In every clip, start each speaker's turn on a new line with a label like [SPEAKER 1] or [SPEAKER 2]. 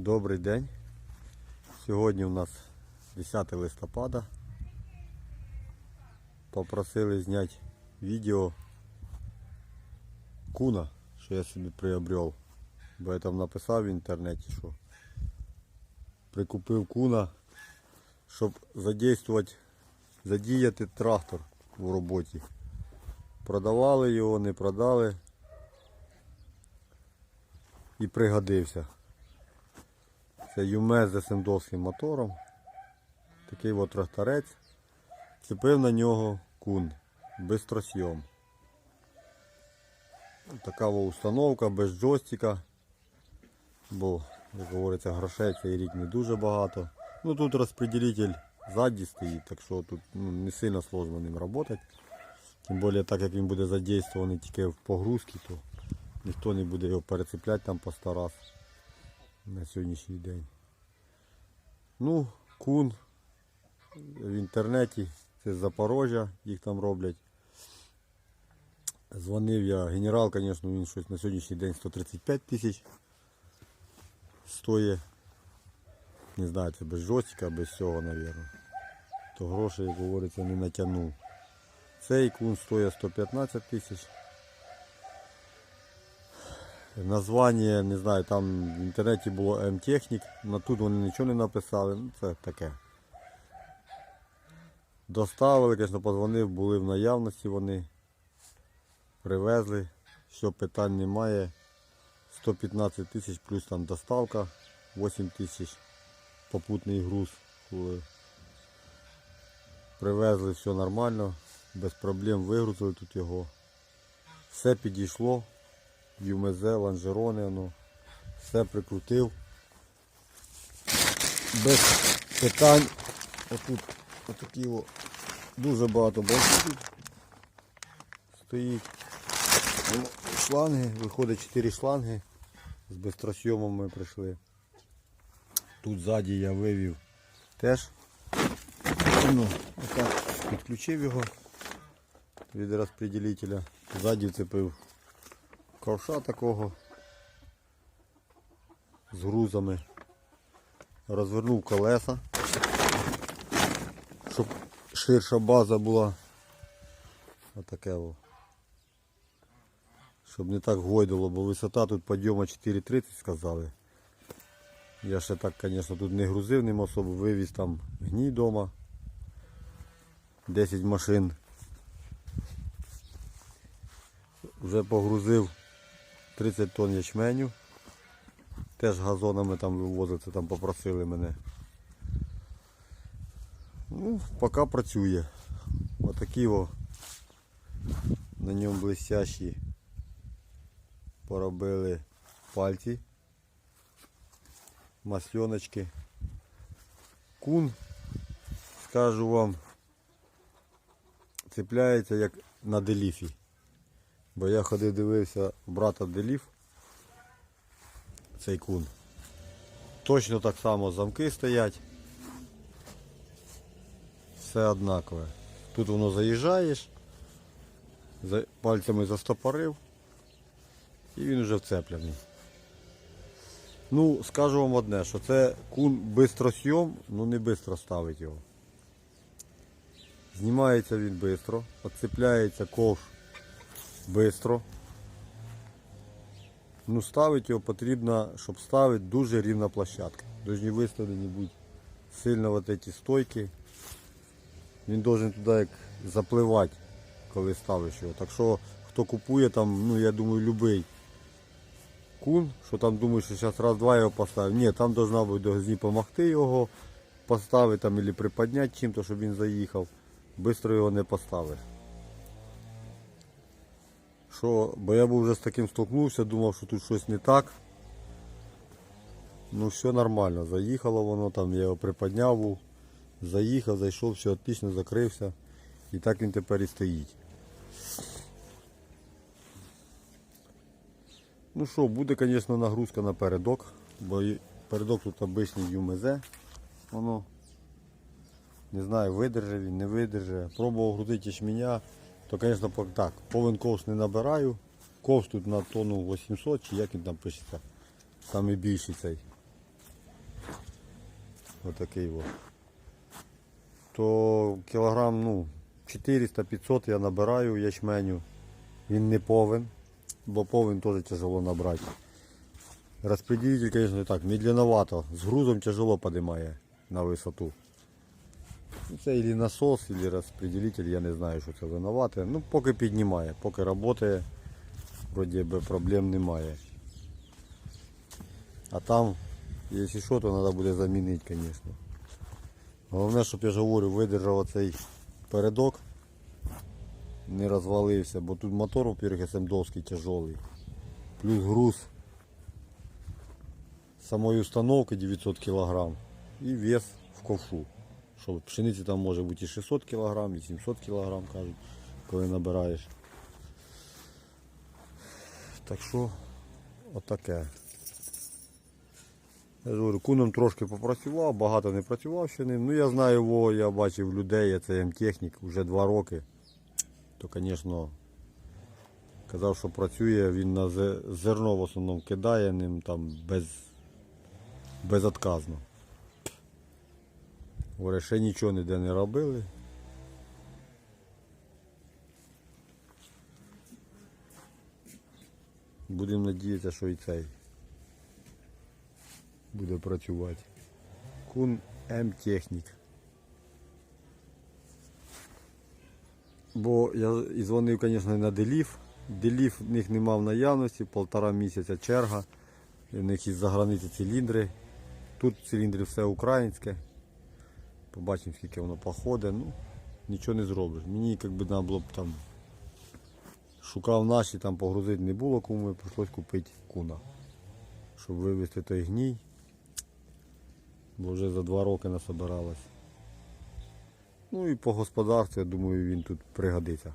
[SPEAKER 1] Добрий день. Сьогодні у нас 10 листопада. Попросили зняти відео куна, що я собі приобрел. Бо я там написав в інтернеті, що прикупив куна, щоб задействувати, задіяти трактор в роботі. Продавали його, не продали і пригодився. Це Юме з есендовським мотором. Такий от тракторець. Цепив на нього кун. Бистросйом. Така установка без джойстика. Бо, як говориться, грошей цей рік не дуже багато. Ну тут розподілитель ззаді стоїть, так що тут ну, не сильно сложно ним працювати. Тим більше так як він буде задействований тільки в погрузці, то ніхто не буде його перецепляти там по сто раз на сьогоднішній день. Ну, кун в інтернеті, це з Запорожжя, їх там роблять. Дзвонив я, генерал, звісно, він щось на сьогоднішній день 135 тисяч стоїть. Не знаю, це без жостика, без всього, мабуть. То грошей, як говориться, не натягнув. Цей кун стоїть 115 тисяч. Названня, не знаю, там в інтернеті було М-Технік, на тут вони нічого не написали, ну це таке. Доставили, звісно, подзвонив, були в наявності вони. Привезли, що питань немає. 115 тисяч плюс там доставка, 8 тисяч попутний груз. Привезли все нормально, без проблем вигрузили тут його. Все підійшло. ЮМЗ, лонжерони, воно, все прикрутив. Без питань. Отут отакі о, дуже багато болтів стоїть. Шланги, виходить 4 шланги. З бистросйомом ми прийшли. Тут ззаді я вивів теж. Ну, отак підключив його від розпределителя. Ззаді вцепив ковша такого з грузами. Розвернув колеса, щоб ширша база була. Отаке о. Щоб не так гойдало, бо висота тут підйому 4,30 сказали. Я ще так, звісно, тут не грузив ним особо, вивіз там гній вдома. 10 машин. Вже погрузив 30 тонн ячменю. Теж газонами там вивозити, там попросили мене. Ну, поки працює. Отакі о на ньому блестящі поробили пальці, масльоночки. Кун, скажу вам, цепляється як на деліфі. Бо я ходив дивився брата Деліф, цей кун. Точно так само замки стоять. Все однакове. Тут воно заїжджаєш, пальцями застопорив і він вже вцеплений. Ну, скажу вам одне, що це кун бистросйом, ну не бистро ставить його. Знімається він швидко, відцепляється ковш бистро. Ну, ставити його потрібно, щоб ставити дуже рівна площадка. Должні виставлені бути сильно вот эти стойки. Він должен туди як запливати, коли ставиш його. Так що хто купує там, ну я думаю, любий кун, що там думаєш, що зараз раз-два його поставив. Ні, там должна бути до гзні допомогти його поставити там або приподняти чим-то, щоб він заїхав. Бистро його не поставиш. Що, бо я був вже з таким столкнувся, думав, що тут щось не так. Ну все нормально, заїхало воно там, я його приподняв, заїхав, зайшов, все отлично, закрився. І так він тепер і стоїть. Ну що, буде, звісно, нагрузка на передок, бо передок тут обичний ЮМЗ. Воно не знаю, видержи він, не видержи. Пробував грузити ячменя, то, звісно, так, повен ковш не набираю. Ковш тут на тонну 800 чи як він там пишеться. Саме більший цей. отакий от, то кілограм ну, 400-500 я набираю ячменю. Він не повен, бо повен теж тяжело набрати. Розпределитель, звісно, так, медленновато. З грузом тяжело підіймає на висоту. Це или насос, или розпределитель, я не знаю, що це винувате. Ну, поки піднімає, поки працює, вроді би проблем немає. А там, якщо що, то треба буде замінити, звісно. Головне, щоб я ж говорю, видержав оцей передок, не розвалився, бо тут мотор, во-первых, СМДовський тяжелий. Плюс груз самої установки 900 кг і вес в ковшу. Що пшениці там може бути і 600 кг, і 700 кг, кажуть, коли набираєш. Так що, отаке. Я говорю, куном трошки попрацював, багато не працював ще ним. Ну я знаю його, я бачив людей, я це М-технік, вже два роки. То, звісно, казав, що працює, він на зерно в основному кидає ним там без, безотказно. Говорить, ще нічого ніде не робили. Будемо надіятися, що і цей буде працювати. Кун М-технік. Бо я і дзвонив, звісно, на Делів. Делів в них нема в наявності, полтора місяця черга. В них із-за границі циліндри. Тут циліндри все українське. Побачимо, скільки воно походить. Ну, нічого не зробиш. Мені якби треба було б там шукав наші, там погрузити не було кому, прийшлось купити куна. Щоб вивезти той гній. Бо вже за два роки насобиралось. Ну і по господарству, я думаю, він тут пригодиться.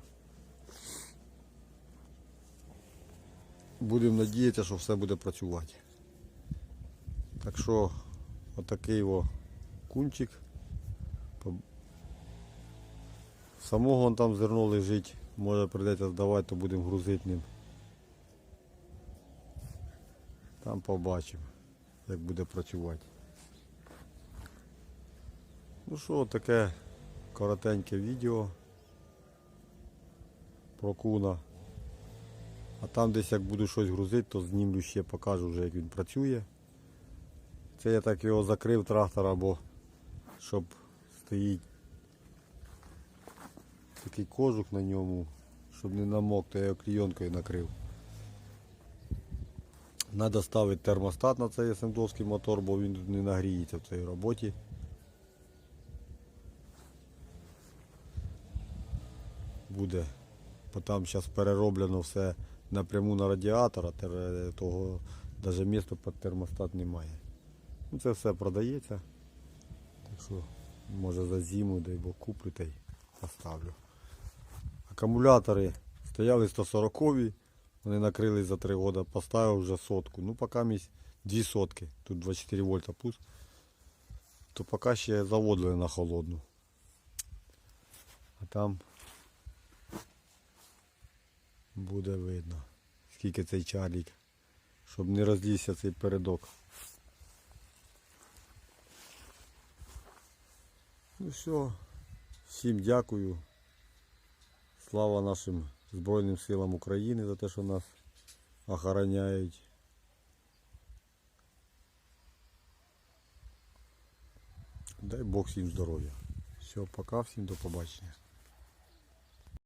[SPEAKER 1] Будемо надіятися, що все буде працювати. Так що отакий о кунчик. Самого вон там зерно лежить, може прийдеться здавати, то будемо грузити ним. Там побачимо, як буде працювати. Ну що, таке коротеньке відео про куна. А там десь як буду щось грузити, то знімлю ще покажу вже як він працює. Це я так його закрив трактора, бо щоб стоїть такий кожух на ньому, щоб не намок, то я його клійонкою накрив. Треба ставити термостат на цей СМДовський мотор, бо він тут не нагріється в цій роботі. Буде. Бо там зараз перероблено все напряму на радіатор, а того навіть місця під термостат немає. Ну, це все продається. Так що, може за зиму, дай Бог куплю та й поставлю. Акумулятори стояли 140 вони накрились за 3 роки, поставив вже сотку. Ну, поки місь 2 сотки, тут 24 вольта пуск, то поки ще заводили на холодну. А там буде видно, скільки цей чарлік, щоб не розлізся цей передок. Ну все, всім дякую. Слава нашим Збройним силам України за те, що нас охороняють. Дай Бог всім здоров'я. Все, пока, всім до побачення.